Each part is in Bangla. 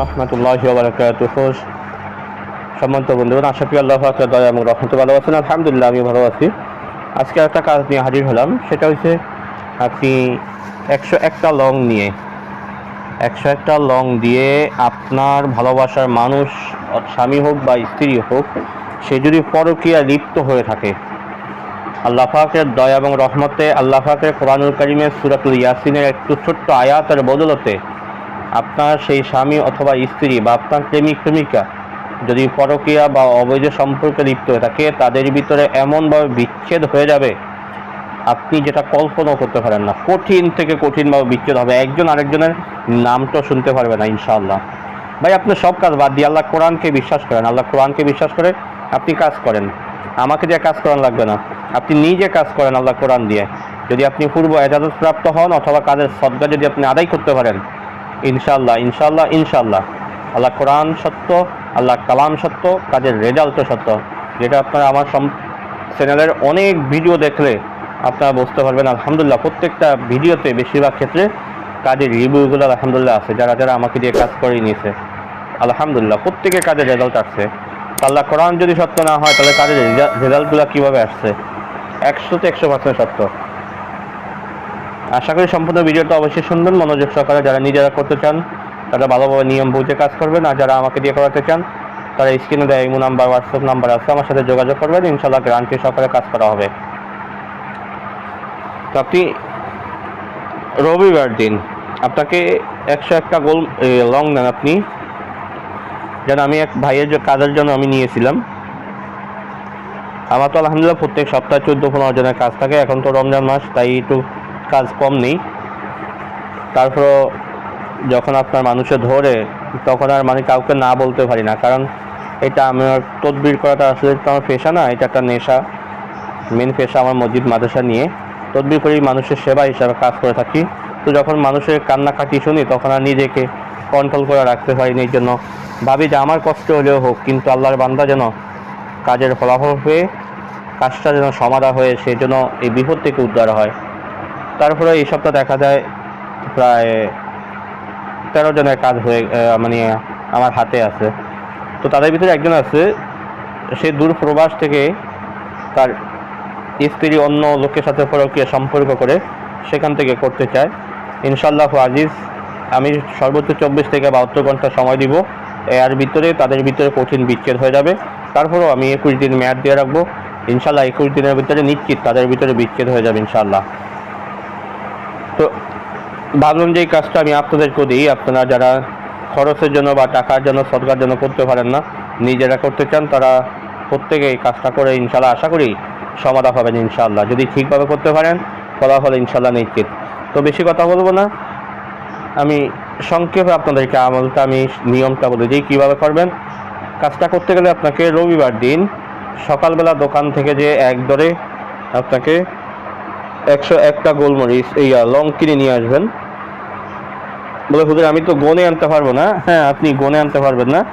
রহমতুল্লাহ বন্ধুগণ, আশা করি আল্লাহ দয়া এবং রহমতে ভালো আছেন। আলহামদুলিল্লাহ আমি ভালো আছি। আজকে একটা কাজ নিয়ে হাজির হলাম, সেটা হচ্ছে আপনি একশো একটা লং নিয়ে, একশো একটা লং দিয়ে আপনার ভালোবাসার মানুষ, স্বামী হোক বা স্ত্রী হোক, সে যদি পরকিয়া লিপ্ত হয়ে থাকে, আল্লাহ পাকের দয়া এবং রহমতে, আল্লাহ পাকের কোরআনুল করিমের সুরাতুল ইয়াসিনের একটু ছোট্ট আয়াতের বদলতে আপনার সেই স্বামী অথবা স্ত্রী বা আপনার প্রেমিক, প্রেমিকা যদি পরকীয়া বা অবৈধ সম্পর্কে লিপ্ত হয়ে থাকে, তাদের ভিতরে এমনভাবে বিচ্ছেদ হয়ে যাবে, আপনি যেটা কল্পনাও করতে পারেন না। কঠিন থেকে কঠিনভাবে বিচ্ছেদ হবে। একজন আরেকজনের নামটা শুনতে পারবে না, ইনশাআল্লাহ। ভাই আপনি সব কাজ বাদ দিয়ে আল্লাহ কোরআনকে বিশ্বাস করেন। আল্লাহ কোরআনকে বিশ্বাস করে আপনি কাজ করেন। আমাকে দিয়ে কাজ করান লাগবে না। আপনি নিজে কাজ করেন আল্লাহ কোরআন দিয়ে। যদি আপনি পূর্ব এজাজত প্রাপ্ত হন অথবা কাজের সদ্গা যদি আপনি আদায় করতে পারেন ইনশাআল্লাহ ইনশাল্লাহ ইনশাল্লাহ আল্লাহ কোরআন সত্য, আল্লাহ কালাম সত্য, কাজের রেজাল্টও সত্য। যেটা আপনারা আমার চ্যানেলের অনেক ভিডিও দেখলে আপনারা বুঝতে পারবেন, আলহামদুলিল্লাহ, প্রত্যেকটা ভিডিওতে বেশিরভাগ ক্ষেত্রে কাজের রিভিউগুলো আলহামদুলিল্লাহ আছে, যারা যারা আমাকে দিয়ে কাজ করে নিয়েছে। আলহামদুলিল্লাহ, প্রত্যেকের কাজের রেজাল্ট আসছে। আল্লাহ কোরআন যদি সত্য না হয়, তাহলে কাজের রেজাল্টগুলো কীভাবে আসছে? একশোতে একশো পার্সেন্ট সত্য। আশা করি সম্পূর্ণ ভিডিওটা অবশ্যই শুনবেন, মনোযোগ সহকারে যারা নিজেরা করতে চান, তারা ভালোভাবে নিয়ম বুঝে কাজ করবেন, আর যারা আমাকে দিয়ে করাতে চান, তারা স্ক্রিনে দেয় ইমো নাম্বার, হোয়াটসঅ্যাপ নাম্বার আছে, আমার সাথে যোগাযোগ করবেন ইনশাল্লাহ গ্রান্টি সহকারে কাজ করা হবে। তো আপনি রবিবার দিন, আপনাকে একশো একটা গোল লং নেন আপনি। যেন আমি এক ভাইয়ের যে কাজের জন্য আমি নিয়েছিলাম। আমার তো আলহামদুলিল্লাহ প্রত্যেক সপ্তাহে চোদ্দ পনেরো জনের কাজ থাকে, এখন তো রমজান মাস, তাই একটু কাজ কম নেই। তারপরও যখন আপনার মানুষে ধরে, তখন আর মানে কাউকে না বলতে পারি না। কারণ এটা আমার তদবির করাটা আসলে তো আমার পেশা না, এটা একটা নেশা। মেন পেশা আমার মসজিদ মাদ্রাসা নিয়ে। তদবির করি মানুষের সেবা হিসাবে কাজ করে থাকি। তো যখন মানুষের কান্নাকাটি শুনি, তখন আর নিজেকে কন্ট্রোল করে রাখতে পারিনি এই জন্য ভাবি যে আমার কষ্ট হলেও হোক, কিন্তু আল্লাহর বান্দা যেন কাজের ফলাফল হয়ে কাজটা যেন সমাধা হয়ে, সেই জন্য এই বিপদ থেকে উদ্ধার হয়। তারপরে এই সপ্তাহ দেখা যায় প্রায় তেরো জনের কাজ হয়ে মানে আমার হাতে আছে। তো তাদের ভিতরে একজন আছে, সে দূর প্রবাস থেকে তার স্ত্রী অন্য লোকের সাথে পরকীয় সম্পর্ক করে সেখান থেকে করতে চায়। ইনশাল্লাহ আজিজ, আমি সর্বোচ্চ চব্বিশ থেকে বাহাত্তর ঘণ্টা সময় দিব। এর ভিতরে, তাদের ভিতরে কঠিন বিচ্ছেদ হয়ে যাবে। তারপরেও আমি একুশ দিন মেয়াদ দিয়ে রাখব। ইনশাল্লাহ একুশ দিনের ভিতরে নিশ্চিত তাদের ভিতরে বিচ্ছেদ হয়ে যাবে ইনশাল্লাহ তো ভাবলাম যে এই কাজটা আমি আপনাদেরকেও দিই। আপনারা যারা খরচের জন্য বা টাকার জন্য সরকার জন্য করতে পারেন না, নিজেরা করতে চান, তারা প্রত্যেকে এই কাজটা করে ইনশাল্লাহ আশা করি সমাধা পাবেন ইনশাল্লাহ যদি ঠিকভাবে করতে পারেন, ফলাফল ইনশাল্লাহ নিশ্চিত। তো বেশি কথা বলব না। আমি সংক্ষেপে আপনাদেরকে আমলটা, আমি নিয়মটা বলে দিই কীভাবে করবেন। কাজটা করতে গেলে আপনাকে রবিবার দিন সকালবেলা দোকান থেকে যে এক দরে আপনাকে একশো একটা গোলমরিচ, এই লং কিনে নিয়ে আসবেন। বলে, হুজুর, আমি তো গনে আনতে পারব না। হ্যাঁ আপনি গনে আনতে পারবেন না।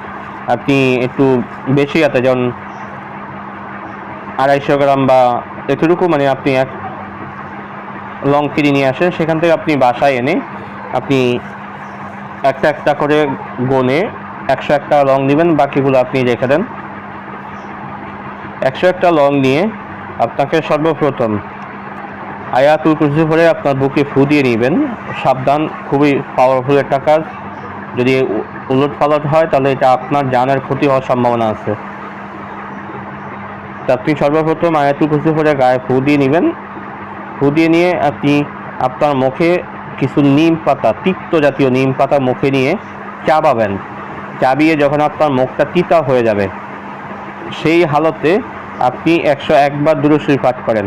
আপনি একটু বেশি আছে যেমন আড়াইশো গ্রাম বা এতটুকু মানে আপনি এক লং কিনে নিয়ে আসেন। সেখান থেকে আপনি বাসায় এনে আপনি একটা একটা করে গনে একশো একটা লং নেবেন, বাকিগুলো আপনি রেখে দেন। একশো একটা লং নিয়ে আপনাকে সর্বপ্রথম আয়াতুল কুরসি পরে আপনার বুকে ফু দিয়ে নেবেন। সাবধান, খুবই পাওয়ারফুল একটা কাজ। যদি উলট পালট হয়, তাহলে এটা আপনার জানের ক্ষতি হওয়ার সম্ভাবনা আছে। তা আপনি সর্বপ্রথম আয়াতুল কুরসি পরে গায়ে ফু দিয়ে নেবেন। ফু দিয়ে নিয়ে আপনি আপনার মুখে কিছু নিম পাতা, তিক্ত জাতীয় নিম পাতা মুখে নিয়ে চাবাবেন। চাবিয়ে যখন আপনার মুখটা তিতা হয়ে যাবে, সেই হালতে আপনি একশো একবার দুরুশ্বরী পাঠ করেন।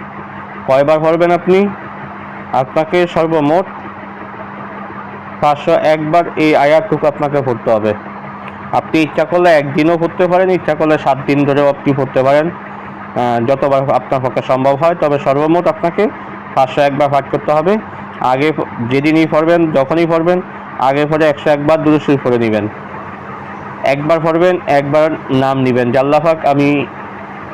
কয়বার পড়বেন আপনি? আপনাকে সর্বমোট পাঁচশো একবার এই আয়াতটুকু আপনাকে পড়তে হবে। আপনি ইচ্ছা করলে একদিনও পড়তে পারেন, ইচ্ছা করলে সাত দিন ধরেও আপনি পড়তে পারেন। যতবার আপনার পক্ষে সম্ভব হয়, তবে সর্বমোট আপনাকে পাঁচশো একবার পাঠ করতে হবে। আগে যেদিনই পড়বেন, যখনই পড়বেন, আগে পরে একশো একবার দুরুসুই পড়ে নেবেন। একবার পড়বেন, একবার নাম নেবেন। জাল্লাফাক আমি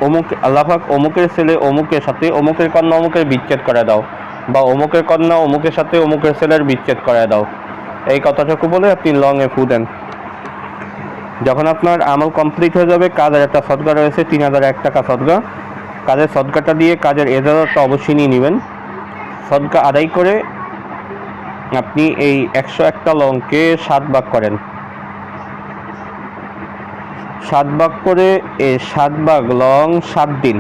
অমুক আল্লাহাক অমুকের ছেলে, অমুকের সাথে, অমুকের কন্যা অমুকের বিচ্ছেদ করে দাও। বা অমুকের কন্যা অমুকের সাথে অমুকের ছেলের বিচ্ছেদ করে দাও। এই কথাটুকু বলে আপনি লং এ ফু দেন। যখন আপনার আমল কমপ্লিট হয়ে যাবে, কাজের একটা সদগা রয়েছে, তিন হাজার এক টাকা সদগা। কাজের সদগাটা দিয়ে কাজের এজাজতটা অবশ্যই নিয়ে নেবেন। সদগা আদায় করে আপনি এই একশো একটা লংকে সাত ভাগ করেন। সাত ভাগ করে এই সাত ভাগ লং সাত দিন।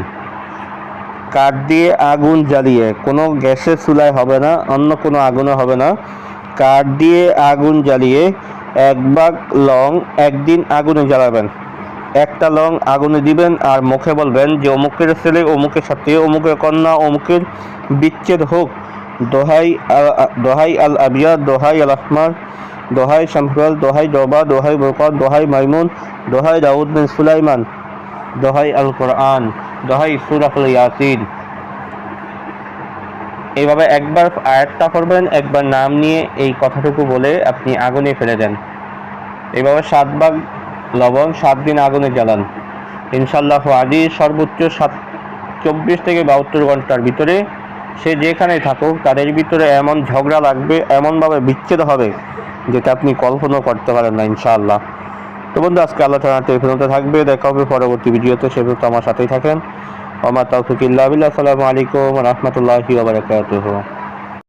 কাঠ দিয়ে আগুন জ্বালিয়ে, কোনো গ্যাসের চুলায় হবে না, অন্য কোনো আগুনে হবে না। কাঠ দিয়ে আগুন জ্বালিয়ে এক ভাগ লং একদিন আগুনে জ্বালাবেন। একটা লং আগুনে দিবেন আর মুখে বলবেন যে, অমুকের ছেলে, অমুকের সাথে অমুকের কন্যা, অমুকের বিচ্ছেদ হোক। দোহাই দোহাই আল আবিয়া দোহাই আল আসমার দোহাই শামফুল দোহাই দোবা দোহাই বরকত, দোহাই মাইমুন, দোহাই দাউদ বিন সুলাইমান, দোহাই আল কোরআন দোহাই সুরাফুল ইয়াসিন। এইভাবে একবার আয়াতটা করবেন একবার নাম নিয়ে এই কথাটুকু বলে আপনি আগুনে ফেলে দেন। এইভাবে সাত ভাগ লবণ, সাত দিন আগুনে জ্বালান। ইনশাল্লাহ আদি সর্বোচ্চ সাত, চব্বিশ থেকে বাহাত্তর ঘণ্টার ভিতরে সে যেখানে থাকুক, তাদের ভিতরে এমন ঝগড়া লাগবে, এমনভাবে বিচ্ছেদ হবে যেটা আপনি কল্পনা করতে পারেন না, ইনশাআল্লাহ। তো বন্ধু, আজকে আল্লাহ তালা টেলিফোনতে থাকবে। দেখা হবে পরবর্তী ভিডিওতে। সে আমার সাথেই থাকেন। আমার তৌফিক ইল্লা বিল্লাহ। আসসালামু আলাইকুম রহমতুল্লাহি